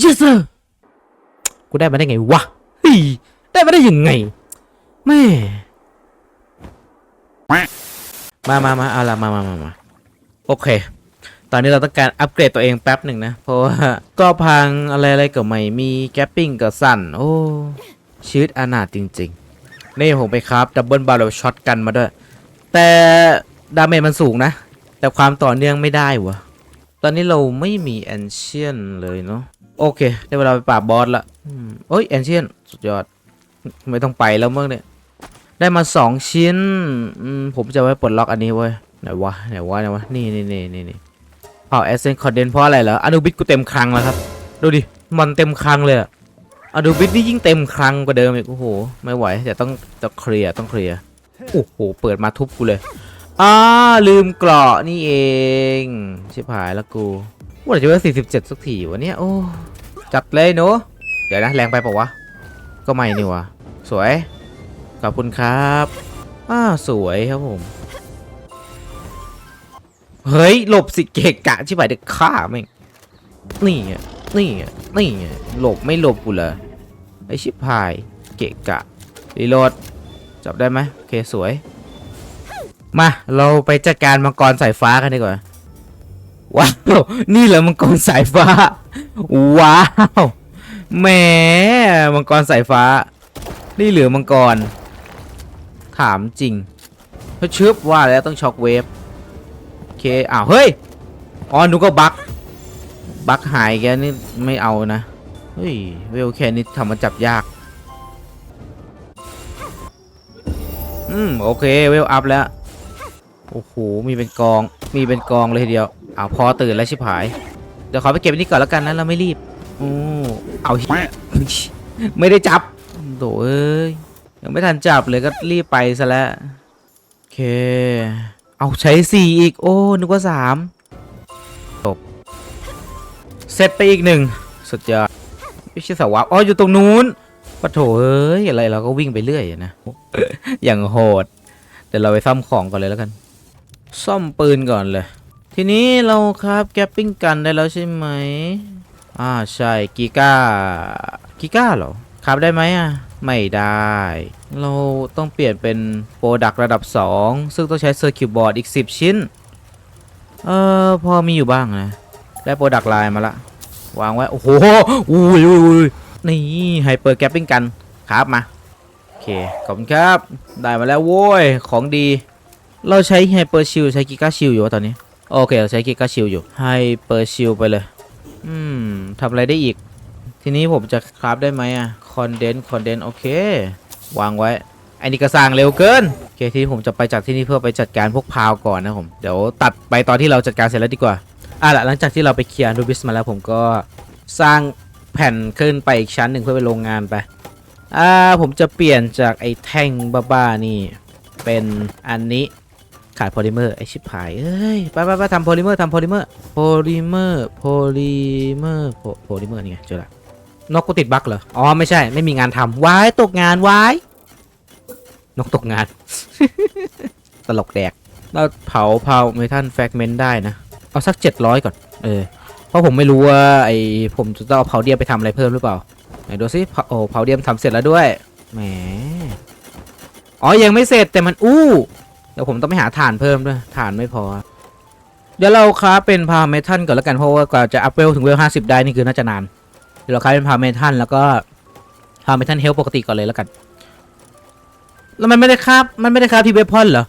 yes sir กูได้มาได้ไงวะเฮ้ยได้มาได้ยังไงแม่มามามาเอาละมามามามาโอเค ตอนนี้เราต้องการอัปเกรดตัวเองแป๊บหนึ่งนะ เพราะว่าก็พังอะไรอะไรก็ไม่มีแกปปิ้งก็สั่น โอ้ชีวิตอนาถจริง ๆ นี่ผมไปครับดับเบิลบาร์เรลช็อตกันมาด้วย แต่ดาเมจมันสูงนะ แต่ความต่อเนื่องไม่ได้วะตอนนี้เราไม่มีแอนเชียนเลยเนาะ โอเค ได้เวลาไปปราบบอสละอืมโอ้ยแอนเชียนสุดยอด ไม่ต้องไปแล้วเมั้งเนี่ยได้มาสองชิ้น ผมจะไว้ปลดล็อกอันนี้เว้ย ไหนวะ ไหนวะ ไหนวะ นี่นี่นี่นี่นี่เผาแอสเซนคอนเดนเพราะอะไรเหรออนูบิสกูเต็มคลังแล้วครับ ดูดิ มันเต็มคลังเลยอะอนูบิสนี่ยิ่งเต็มคลังกว่าเดิมอีก โอ้โห ไม่ไหวแต่ต้องจะเคลียร์ ต้องเคลียร์ โอ้โห เปิดมาทุบกูเลยอ่าลืมเกราะนี่เอง ชิบหายแล้วกู ว่าจะว่า47สักทีวะเนี่ย โอ้ จัดเลยหนูเดี๋ยวนะแรงไปปล่าวะ ก็ไม่นี่วะ สวย ขอบคุณครับอ่าสวยครับผม เฮ้ย หลบสิเกะกะชิบหายเด็กฆ่าแม่งนี่ไงนี่ไงนี่ไงหลบไม่หลบกูเลยไอชิบหายเกะกะรีโหลดจับได้ไหมโอเคสวย มา เราไปจัดการมังกรสายฟ้ากันดีกว่า ว้าว นี่เหรอมังกรสายฟ้า ว้าว แหม มังกรสายฟ้า นี่เหลือมังกร ถามจริงเพราชึบว่าแล้วต้องช็อกเวฟ โอเค อ้าว เฮ้ย อ๋อหนูก็บัก บักหายแกนี่ไม่เอานะ เฮ้ย เวลแค่นี้ทำมันจับยาก อืม โอเค เวลอัพแล้ว โอ้โห มีเป็นกอง มีเป็นกองเลยทีเดียว เอาพอตื่นแล้วชิบหาย เดี๋ยวขอไปเก็บอันนี้ก่อนแล้วกันนะเราไม่รีบโอ้เอาไม่ได้จับโถเอ้ยยังไม่ทันจับเลยก็รีบไปซะแล้วโอเค เอาใช้สี่อีกโอ้นึกว่าสามจบเซตไปอีกหนึ่งสุดยอดไม่ใช่สาวะอ๋ออยู่ตรงนู้นปะโถเอ้ยอะไรเราก็วิ่งไปเรื่อยนะอย่างโหดเดี๋ยวเราไปซ่อมของก่อนเลยแล้วกัน ซ่อมปืนก่อนเลย ทีนี้เราครับแกปปิ้งกันได้แล้วใช่ไหมอ่าใช่กีก้ากีก้าเหรอครับได้ไหมอะ ไม่ได้ เราต้องเปลี่ยนเป็นโปรดักระดับ 2 ซึ่งต้องใช้เซอร์คิวบอร์ดอีก 10 ชิ้น เอ่อ พอมีอยู่บ้างนะ ได้โปรดักไลน์มาละ วางไว้ โอ้โหอุ้ยอุ้ยอุ้ยนี่ไฮเปอร์แกปปิ้งกันครับมา โอเค ขอบคุณครับ ได้มาแล้วโว้ย ของดี เราใช้ไฮเปอร์ชิลใช้กิก้าชิลอยู่ตอนนี้ โอเคเราใช้กิกาชิลอยู่ไฮเปอร์ชิลไปเลย อืมทำอะไรได้อีก ทีนี้ผมจะคราฟได้ไหมอะคอนเดนต์คอนเดนต์โอเค วางไว้อันนี้ก็สร้างเร็วเกินโอเคทีนี้ผมจะไปจากที่นี่เพื่อไปจัดการพวกพาวก่อนนะผมเดี๋ยวตัดไปตอนที่เราจัดการเสร็จแล้วดีกว่าอะหลังจากที่เราไปเคลียร์อนูบิสมาแล้วผมก็สร้างแผ่นขึ้นไปอีกชั้นหนึ่งเพื่อไปโรงงานไปอ่าผมจะเปลี่ยนจากไอ้แท่งบ้าๆนี่ เป็นอันนี้ ขาดโพลิเมอร์ไอชิบหายเอ้ยไปไปไปทำโพลิเมอร์ทำโพลิเมอร์โพลิเมอร์โพลิเมอร์โพลิเมอร์นี่ไงเจอละนกกูติดบั๊กเหรอ อ๋อ ไม่ใช่ ไม่มีงานทำวายตกงานวายนกตกงาน ตลกแดก เราเผาเผาเมทัลแฟกเมนต์ได้นะ เอาสัก 700 ก่อน เออ เพราะผมไม่รู้ว่าไอผมจะต้องเอาเผาเดียมไปทำอะไรเพิ่มหรือเปล่า ไหนดูสิเผาโอ้เผาเดียมทำเสร็จแล้วด้วย แหม อ๋อ ยังไม่เสร็จแต่มันอู้ เดี๋ยวผมต้องไปหาฐานเพิ่มด้วยฐานไม่พอ เดี๋ยวเราคราฟเป็นพาเมทัลก่อนแล้วกันเพราะว่ากว่าจะอัพเวลถึงเวลห้าสิบได้นี่คือน่าจะนาน เดี๋ยวเราคราฟเป็นพาเมทัลแล้วก็พาเมทัลเฮลปกติก่อนเลยแล้วกัน แล้วมันไม่ได้คราฟมันไม่ได้คราฟที่เวพอนเหรอ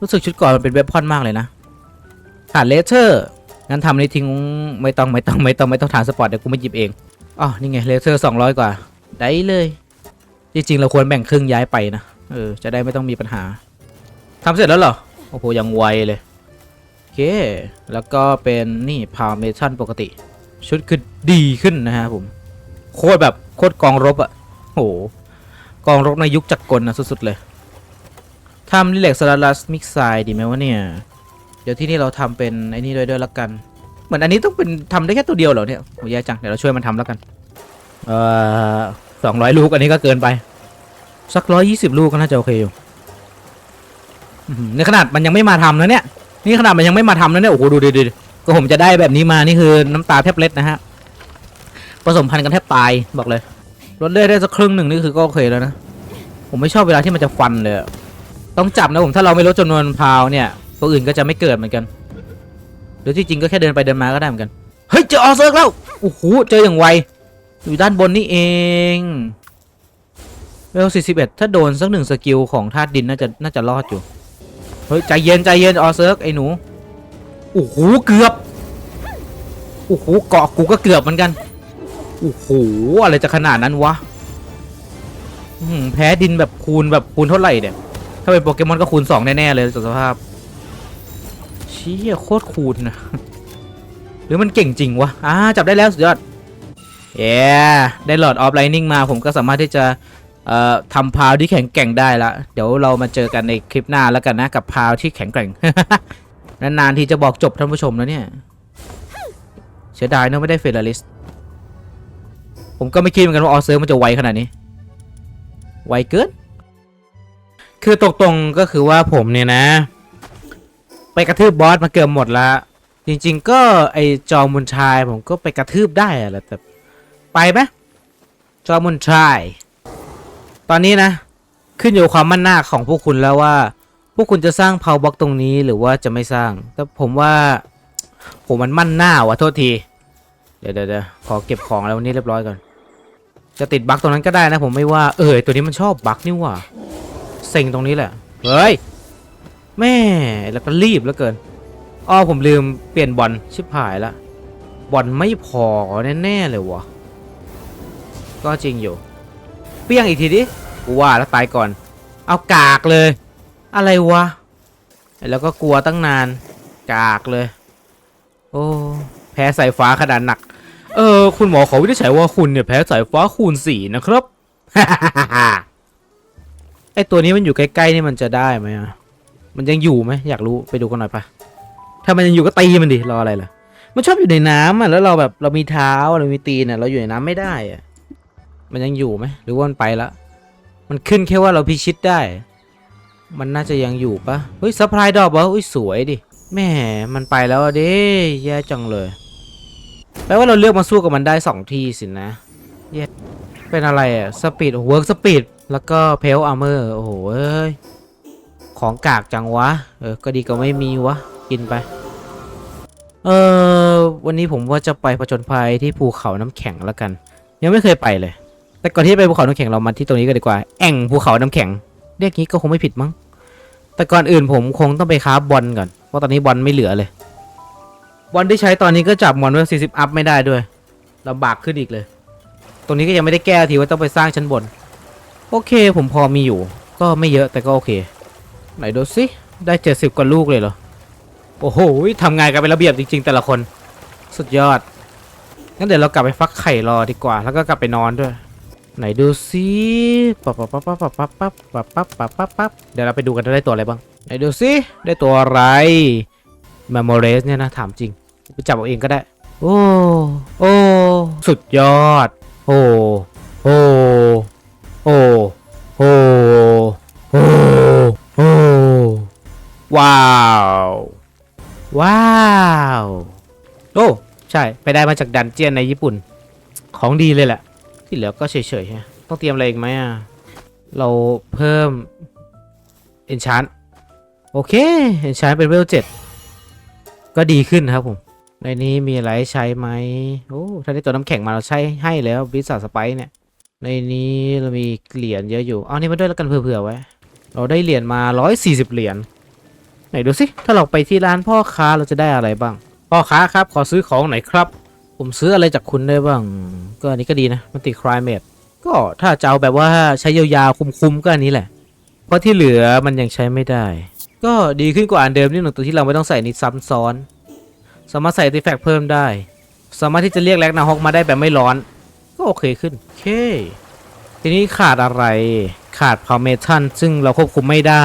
รู้สึกชุดก่อนมันเป็นเวพอนมากเลยนะฐานเลเทอร์งั้นทำนี้ทิ้งไม่ต้องไม่ต้องไม่ต้องไม่ต้องฐานสปอร์ตเดี๋ยวกูไม่หยิบเองอ๋อนี่ไงเลเทอร์สองร้อยกว่า ได้เลย จริงๆ เราควรแบ่งครึ่งย้ายไปนะ เออ จะได้ไม่ต้องมีปัญหา ทำเสร็จแล้วเหรอ โอ้โห ยังไวเลย โอเค แล้วก็เป็นนี่พาวเมชั่นปกติ ชุดคือดีขึ้นนะฮะผม โคตรแบบโคตรกองรบอะโอ้โหกองรบในยุคจักรกลนะสุดๆเลยทำลิเล็กสลาลัสมิกไซดีไหมวะเนี่ย เดี๋ยวที่นี่เราทำเป็นไอ้นี่ด้วยด้วยละกัน เหมือนอันนี้ต้องเป็นทำได้แค่ตัวเดียวเหรอเนี่ยโอ้ยแย่จัง เดี๋ยวเราช่วยมันทำแล้วกัน เอ่อสองร้อยลูกอันนี้ก็เกินไป สักร้อยยี่สิบลูกก็น่าจะโอเคอยู่ อื้อหือนี่ขนาดมันยังไม่มาทำนะเนี่ย นี่ขนาดมันยังไม่มาทำนะเนี่ย โอ้โห ดูดิดูดิก็ผมจะได้แบบนี้มา นี่คือน้ำตาแทบเล็ดนะฮะ ผสมพันธุ์กันแทบตาย บอกเลยลดเลือดได้สักครึ่งหนึ่งนี่คือก็โอเคแล้วนะ ผมไม่ชอบเวลาที่มันจะฟันเลย ต้องจับนะผม ถ้าเราไม่ลดจำนวนพาวเนี่ย ตัวอื่นก็จะไม่เกิดเหมือนกัน หรือที่จริงก็แค่เดินไปเดินมาก็ได้เหมือนกัน เฮ้ยเจอออเซิร์กแล้ว โอ้โห เจออย่างไว อยู่ด้านบนนี่เองเวล41 ถ้าโดนสักหนึ่งสกิลของธาตุดินน่าจะน่าจะรอดอยู่ เฮ้ยใจเย็นใจเย็นออเซิร์กไอ้หนูโอ้โหเกือบโอ้โหเกาะกูก็เกือบเหมือนกันโอ้โหอะไรจะขนาดนั้นวะแพ้ดินแบบคูณแบบคูณเท่าไหร่เนี่ยถ้าเป็นโปเกมอนก็คูณสองแน่ๆเลยจากสภาพเชี่ยโคตรคูณนะหรือมันเก่งจริงวะอ่าจับได้แล้วสุดยอดเย้ได้หลอดออฟไลนิ่งมาผมก็สามารถที่จะ เอ่อทำพาวที่แข็งแกร่งได้ละเดี๋ยวเรามาเจอกันในคลิปหน้าแล้วกันนะกับพาวที่แข็งแกร่ง นานๆทีจะบอกจบท่านผู้ชมแล้วเนี่ย เสียดายเนอะไม่ได้เฟรลิสผมก็ไม่คิดเหมือนกันว่าออเซอร์มันจะไวขนาดนี้ ไวเกิน คือตรงๆก็คือว่าผมเนี่ยนะ ไปกระทืบบอสมาเกือบหมดแล้วจริง ๆ ก็ไอจอมุนชายผมก็ไปกระทืบได้อะแหละแต่ไปไหมจอมุนชาย ตอนนี้นะ ขึ้นอยู่ความมั่นหน้าของพวกคุณแล้วว่า พวกคุณจะสร้างเพาบล็อกตรงนี้หรือว่าจะไม่สร้าง แต่ผมว่าผมมันมั่นหน้าว่ะโทษที เดี๋ยวเดี๋ยวขอเก็บของแล้ววันนี้เรียบร้อยก่อน จะติดบั๊กตรงนั้นก็ได้นะ ผมไม่ว่า เออตัวนี้มันชอบบั๊กนี่ว่าเซ็งตรงนี้แหละ เฮ้ย แม่แล้วก็รีบแล้วเกินอ้อผมลืมเปลี่ยนบอลชิบหายละบอลไม่พอแน่ๆเลยวะก็จริงอยู่ เปี้ยงอีกทีดิกูว่าแล้วตายก่อน เอากากเลย อะไรวะ แล้วก็กลัวตั้งนาน กากเลย โอ้ แพ้สายฟ้าขนาดหนัก เออ คุณหมอขอวินิจฉัยว่าคุณเนี่ยแพ้สายฟ้าคูณสี่นะครับ ไอตัวนี้มันอยู่ใกล้ๆนี่มันจะได้ไหมอะมันยังอยู่ไหมอยากรู้ไปดูกันหน่อยปะถ้ามันยังอยู่ก็ตีมันดิรออะไรล่ะ มันชอบอยู่ในน้ำอะแล้วเราแบบเรามีเท้าเรามีตีนอะเราอยู่ในน้ำไม่ได้อะ มันยังอยู่ไหมหรือว่ามันไปละมันขึ้นแค่ว่าเราพิชิตได้ มันน่าจะยังอยู่ปะเฮ้ยซัพพลายดอกวะอุ้ยสวยดิแม่มันไปแล้วเด้แย่จังเลยแปลว่าเราเลือกมาสู้กับมันได้สองทีสินะแย่เป็นอะไรอะสปีดเวิร์กสปีดแล้วก็เพลอาร์เมอร์โอ้โหเอ้ยของกากจังวะ เออ ก็ดีก็ไม่มีวะ กินไป เออ วันนี้ผมว่าจะไปผจญภัยที่ภูเขาน้ำแข็งแล้วกัน ยังไม่เคยไปเลย แต่ก่อนที่ไปภูเขาน้ำแข็งเรามาที่ตรงนี้กันดีกว่า แอ่งภูเขาน้ำแข็ง เรียกงี้ก็คงไม่ผิดมั้ง แต่ก่อนอื่นผมคงต้องไปคราบอลก่อน เพราะตอนนี้บอลไม่เหลือเลย บอลที่ใช้ตอนนี้ก็จับมอนไว้40 อัพไม่ได้ด้วยลำบากขึ้นอีกเลย ตรงนี้ก็ยังไม่ได้แก้ทีว่าต้องไปสร้างชั้นบน โอเคผมพอมีอยู่ ก็ไม่เยอะแต่ก็โอเค ไหนดูสิ ได้ 70 กว่าลูกเลยเหรอ โอ้โหทำงานกันเป็นระเบียบจริง ๆ แต่ละคน สุดยอด งั้นเดี๋ยวเรากลับไปฟักไข่รอดีกว่า แล้วก็กลับไปนอนด้วย ไหนดูสิปั๊บปั๊บปั๊บปั๊บปั๊บปั๊บปั๊บปั๊บปั๊บปั๊บปั๊บเดี๋ยวเราไปดูกันได้ตัวอะไรบ้าง ไหนดูสิได้ตัวอะไรแม m ม r รสเนี่ยนะ ถามจริง ไปจับเอาเองก็ได้ โอ้ โอ้ สุดยอด โอ้ โอ้ โอ้ โอ้ โอ้ โอ้ ว้าว ว้าว โอ้ ใช่ ไปได้มาจากดันเจียนในญี่ปุ่น ของดีเลยแหละ ที่เหลือก็เฉยๆฮะต้องเตรียมอะไรอีกไหมอะ เราเพิ่ม enchant โอเค enchant เป็นเวลเจ็ดก็ดีขึ้นครับผม ในนี้มีอะไรใช้ไหมโอ้ถ้าได้ตัวน้ำแข็งมาเราใช้ให้แล้ววิสาสไปเนี่ย ในนี้เรามีเหรียญเยอะอยู่เอานี่มาด้วยแล้วกันเผื่อๆไว้ เราได้เหรียญมา 140 เหรียญไหนดูสิ ถ้าเราไปที่ร้านพ่อค้าเราจะได้อะไรบ้าง พ่อค้าครับขอซื้อของหน่อยครับ ผมซื้ออะไรจากคุณได้บ้าง ก็อันนี้ก็ดีนะ มันติดคลายเมดก็ถ้าจะเอาแบบว่าใช้ยาวๆคุ้มๆก็อันนี้แหละ เพราะที่เหลือมันยังใช้ไม่ได้ ก็ดีขึ้นกว่าอันเดิมนิดหนึ่งตัวที่เราไม่ต้องใส่นิดซ้ำซ้อน สามารถใส่ติแฟกเพิ่มได้ สามารถที่จะเรียกแล็กนาฮอกมาได้แบบไม่ร้อน ก็โอเคขึ้นโอเค ทีนี้ขาดอะไร ขาดพาวเมทันซึ่งเราควบคุมไม่ได้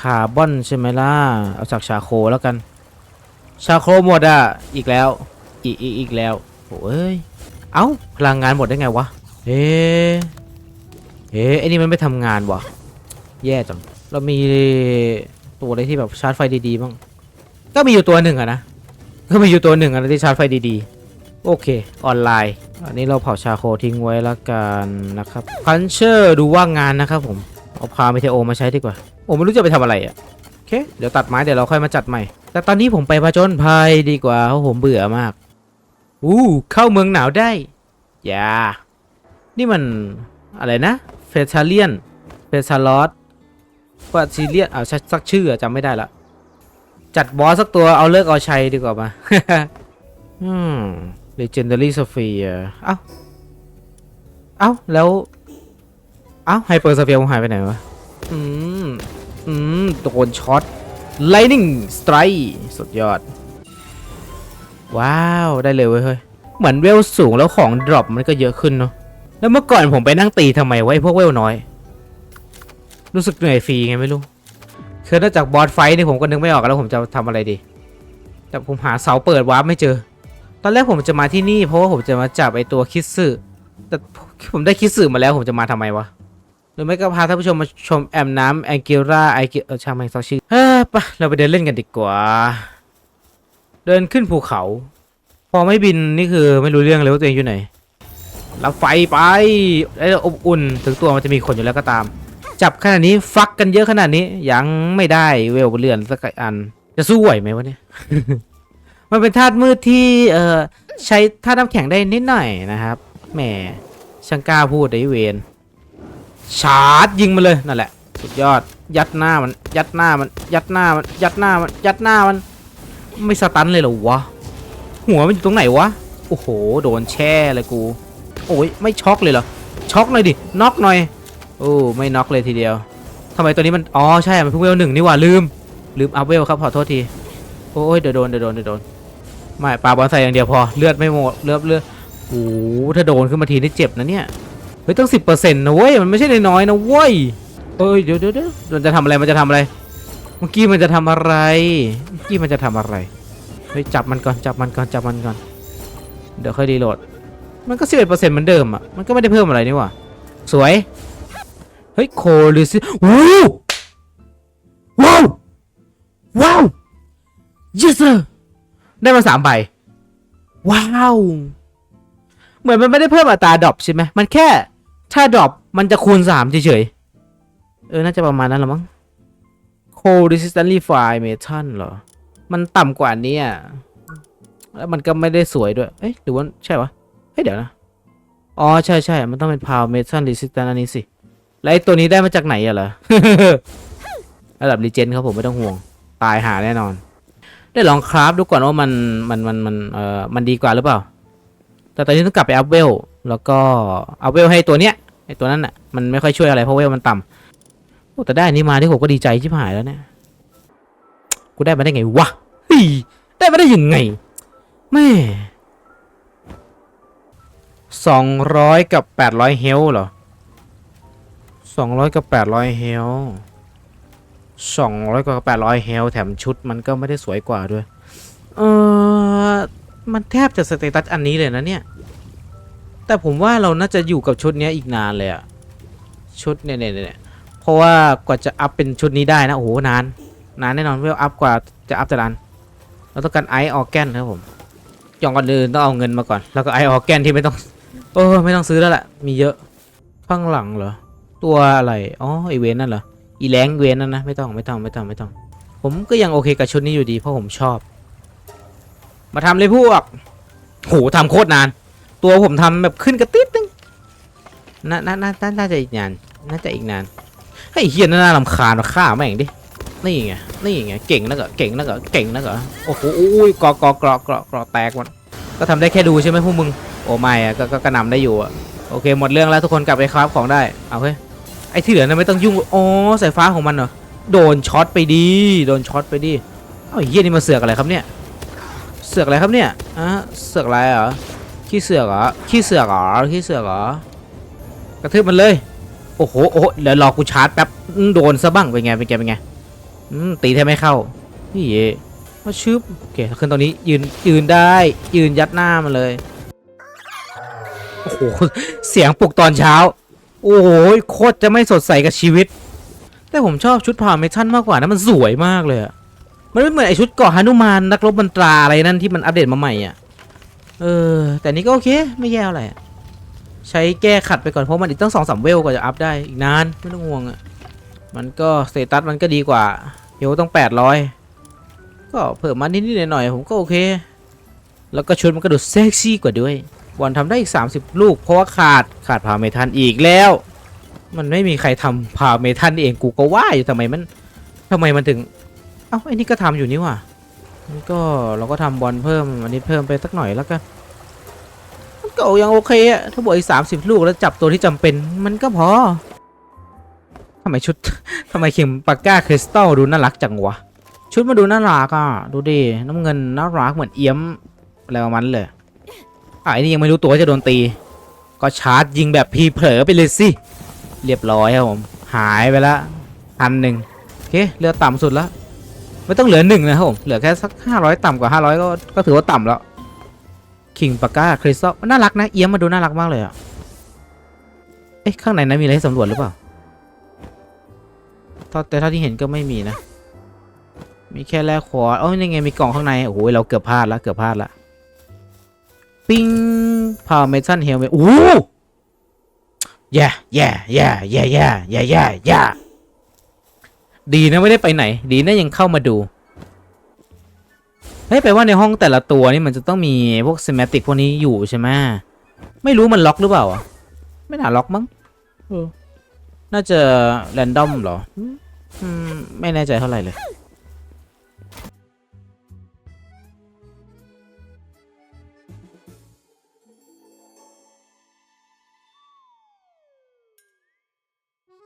คาร์บอนใช่ไหมล่ะ เอาจากชาโคแล้วกัน ชาโคหมดอะ อีกแล้ว อีกอีกอีกแล้วโอ้ยเอ้าพลังงานหมดได้ไงวะเอ๊เอ๊ไอ้นี่มันไม่ทำงานวะแย่จังเรามีตัวอะไรที่แบบชาร์จไฟดีๆบ้างก็มีอยู่ตัวหนึ่งอะนะก็มีอยู่ตัวหนึ่งอะที่ชาร์จไฟดีๆ โอโอเค ออนไลน์ อันนี้เราเผาชาโคทิ้งไว้แล้วกันนะครับพันเชอร์ดูว่างงานนะครับผม เอาพาเมเทโอมาใช้ดีกว่า โอ้ไม่รู้จะไปทำอะไรอะ่ะโอเค เดี๋ยวตัดไม้เดี๋ยวเราค่อยมาจัดใหม่ แต่ตอนนี้ผมไปผจญภัยดีกว่าเพราะผมเบื่อมาก อู้เข้าเมืองหนาวได้ อย่า นี่มันอะไรนะ เฟเทเลียน เฟซาลอสฟาซิเลียนเอาสักชื่อจำไม่ได้ละจัดบอสสักตัวเอาเลิกเอาชัยดีกว่ามาอืม legendary sphere เอ้า เอ้า แล้ว เอ้าไฮเปอร์สเฟียร์ผมหายไปไหนวะ อืม อืม โดนช็อต lightning strike สุดยอด ว้าวได้เลยเว้ยเฮ้ยเหมือนเวลสูงแล้วของดรอปมันก็เยอะขึ้นเนาะแล้วเมื่อก่อนผมไปนั่งตีทำไมวะไอ้พวกเวลน้อย รู้สึกเหนื่อยฟรีไงไม่รู้คือนอกจากบอสไฟท์นี่ผมก็นึกไม่ออกแล้วผมจะทำอะไรดี แต่ผมหาเสาเปิดวาร์ปไม่เจอ ตอนแรกผมจะมาที่นี่เพราะว่าผมจะมาจับไอตัวคิดสึแต่ผมได้คิดสึมาแล้วผมจะมาทำไมวะหรือไม่ก็พาท่านผู้ชมมาชมแอมน้ำแองเกิล่าไอเกอช่างไม่งสักชื่อเฮ้ยไปะเราไปเดินเล่นกันดีกว่า เดินขึ้นภูเขา พอไม่บินนี่คือไม่รู้เรื่องเลยว่าตัวเองอยู่ไหนรับไฟไปไอ้อบอุ่นถึงตัวมันจะมีคนอยู่แล้วก็ตาม จับขนาดนี้ฟักกันเยอะขนาดนี้ยังไม่ได้เวลเลื่อนสักอัน จะสู้ไหวไหมวะเนี่ยมันเป็นธาตุมืดที่เอ่อใช้ธาตุน้ำแข็งได้นิดหน่อยนะครับแหมช่างกล้าพูดไอ้เวนชาร์จยิงมาเลยนั่นแหละ สุดยอด ยัดหน้ามัน ยัดหน้ามัน ยัดหน้ามัน ยัดหน้ามัน ยัดหน้ามัน ไม่สตันเลยเหรอวะ หัวมันอยู่ตรงไหนวะ โอ้โห โดนแช่เลยกู โอ้ยไม่ช็อกเลยเหรอ ช็อกหน่อยดิ น็อกหน่อย โอ้ไม่น็อกเลยทีเดียวทำไมตัวนี้มัน อ๋อใช่ มันเพิ่งเวลหนึ่งนี่หว่าลืม ลืมอัพเวลครับขอโทษที โอ้ยเดี๋ยวโดนเดี๋ยวโดนเดี๋ยวโดน ไม่ปาบอลใส่อย่างเดียวพอ เลือดไม่หมด เลือดเลือดโอ้ถ้าโดนขึ้นมาทีนี่เจ็บนะเนี่ย เฮ้ยต้องสิบเปอร์เซ็นต์นะเว้ย มันไม่ใช่น้อยๆนะเว้ยเอ้ยเดี๋ยวเดี๋ยวเดี๋ยวมันจะทำอะไร มันจะทำอะไร เมื่อกี้มันจะทำอะไร เมื่อกี้มันจะทำอะไร เฮ้ยจับมันก่อนจับมันก่อนจับมันก่อน เดี๋ยวค่อยรีโหลด มันก็สิบเอ็ดเปอร์เซ็นต์เหมือนเดิมอะ มันก็ไม่ได้เพิ่มอะไรนี่ว่าสวย เฮ้ยโคลิซิว้าวว้าวว้าว yes sir ได้มาสามใบ ว้าว เหมือนมันไม่ได้เพิ่มอัตราดรอปใช่ไหม มันแค่ ถ้าดรอปมันจะคูณสามเฉยๆ เออ น่าจะประมาณนั้นละมั้ง Cold Resistantly Fire Metal เหรอ มันต่ำกว่านี้อะ แล้วมันก็ไม่ได้สวยด้วย เอ๊ะหรือว่าใช่ปะเฮ้ยเดี๋ยวนะ อ๋อ ใช่ใช่ มันต้องเป็น Power Metal Resistant อันนี้สิ แล้วไอ้ตัวนี้ได้มาจากไหนอะเหรอ ระดับรีเจนครับผมไม่ต้องห่วง ตายหาแน่นอน ได้ลองคราฟดูก่อนว่ามันมันมันมันเอ่อ มันดีกว่าหรือเปล่า แต่ตอนนี้ต้องกลับไปอัพเวล แล้วก็อัพเวลให้ตัวเนี้ยไอตัวนั้นอะมันไม่ค่อยช่วยอะไรเพราะเวลมันต่ำโอ้ แต่ได้อันนี้มาที่ผมก็ดีใจชิบหายแล้วเนี่ยกูได้มาได้ไงวะเฮ้ยได้มาได้ยังไงแม่สองร้อยกับแปดร้อยเฮลเหรอสองร้อยกับแปดร้อยเฮลสองร้อยกับแปดร้อยเฮลแถมชุดมันก็ไม่ได้สวยกว่าด้วย เออมันแทบจะสเตตัสอันนี้เลยนะเนี่ย แต่ผมว่าเราน่าจะอยู่กับชุดนี้อีกนานเลยอะชุดเนี่ยเนี่ยเนี่ย ราะว่ากว่าจะอัพเป็นชุดนี้ได้นะโอ้โหนานนานแน่นอนเวลอัพกว่าจะอัพแต่นานเราต้องการไอออแกนครับผมอย่างก่อนอื่นต้องเอาเงินมาก่อน แล้วก็ไอออแกนที่ไม่ต้องโอ้ไม่ต้องซื้อแล้วแหละมีเยอะข้างหลังเหรอตัวอะไรอ๋อไอเวนนั่นเหรออีแรงเวนนั่นนะไม่ต้องไม่ต้องไม่ต้องไม่ต้อง ผมก็ยังโอเคกับชุดนี้อยู่ดีเพราะผมชอบ มาทำเลยพวกโหทำโคตรนาน ตัวผมทำแบบขึ้นกระติ๊ดนึงน่าน่าน่าน่าน่าจะอีกนานน่าจะอีกนาน เฮ้ยเฮียน่าลำคาญมาฆ่าแม่งดิ นี่ไง นี่ไง เก่งนักเหรอเก่งนักเหรอเก่งนักเหรอโอ้โหอุ้ยกอกอกรอกรอกรอแตกหมดก็ทำได้แค่ดูใช่ไหมพวกมึง โอ้ไม่อะก็ก็กระนำได้อยู่อะโอเค หมดเรื่องแล้วทุกคนกลับไปคราฟของได้ เอาเฮ้ย ไอ้ที่เหลือน่ะไม่ต้องยุ่ง อ๋อสายฟ้าของมันเหรอ โดนช็อตไปดี โดนช็อตไปดีเอ้าเฮียนี่มาเสือกอะไรครับเนี่ย เสือกอะไรครับเนี่ยอะเสือกอะไรเหรอ ขี้เสือกเหรอ ขี้เสือกเหรอ ขี้เสือกเหรอกระทืบมันเลย โอ้โหโอ้โหเดี๋ยวรอกูชาร์จแป๊บโดนซะบ้างเป็นไงเป็นไงเป็นไงตีแทบไม่เข้านี่เย่มาชึบโอเคขึ้นตอนนี้ยืนยืนได้ ยืนยัดหน้ามันเลยโอ้โหเสียงปลุกตอนเช้า โอ้โหโคตรจะไม่สดใสกับชีวิต แต่ผมชอบชุดพาเมทันมากกว่านะมันสวยมากเลยอะมันไม่เหมือนไอชุดเกาะฮานุมานนักรบบันตราอะไรนั่นที่มันอัปเดตมาใหม่อะเออแต่นี้ก็โอเคไม่แย่อะไรอะ ใช้แก้ขัดไปก่อนเพราะมันอีกตั้งสองสามเวลกว่าจะอัพได้อีกนานไม่ต้องห่วงอะ่ะมันก็สเตตัสมันก็ดีกว่าเฮลต้องแปดร้อยก็เพิ่มมานิดๆหน่อยๆผมก็โอเค แล้วก็ชุดมันก็ดูเซ็กซี่กว่าด้วยวันทำได้อีก 30 ลูก เพราะว่าขาดขาดพาเมทันอีกแล้ว มันไม่มีใครทำพาเมทันเองกูก็ว่าอยู่ทำไมมันทำไมมันถึง เอ้าไอ้นี่ก็ทำอยู่นี่ว่ามันก็เราก็ทำบอลเพิ่มอันนี้เพิ่มไปสักหน่อยแล้วกันมัน ก็ยังโอเคอะถ้าบวกอีกสามสิบลูกแล้วจับตัวที่จำเป็นมันก็พอทำไมชุดทำไมเข็มปากก้าคริสตัลดูน่ารักจังวะ ชุดมาดูน่ารักอะ ดูดิ น้ำเงินน่ารักเหมือนเอี้ยมอะไรประมาณนั้นเลยอะไอ้นี่ยังไม่รู้ตัวจะโดนตี ก็ชาร์จยิงแบบพีเผลอไปเลยสิ เรียบร้อยครับผม หายไปละพันหนึ่งโอเคเหลือต่ำสุดแล้ว ไม่ต้องเหลือหนึ่งนะครับผม เหลือแค่สักห้าร้อยต่ำกว่าห้าร้อยก็ก็ถือว่าต่ำแล้ว คิงปาก้าคริสตัลน่ารักนะ เอี้ยมมาดูน่ารักมากเลยอะ เอ๊ะ ข้างในนั้นมีอะไรให้สำรวจหรือเปล่าแต่เท่าที่เห็นก็ไม่มีนะ มีแค่แร่คอร์โอ้ยยังไงมีกล่องข้างใน โอ้โห เราเกือบพลาดแล้วเกือบพลาดละปิ้งพาวเมทันเฮลเมโอ้แย่แย่แย่แย่แย่แย่แย่ดีนะไม่ได้ไปไหน ดีนะยังเข้ามาดู เฮ้ยแปลว่าในห้องแต่ละตัวนี่มันจะต้องมีพวก s ม m ติกพวกนี้อยู่ใช่ไหมไม่รู้มันล็อกหรือเปล่าอะไม่น่าล็อกมั้งเออน่าจะแรนดอมเหรออืมอืมไม่แน่ใจเท่าไหร่เลย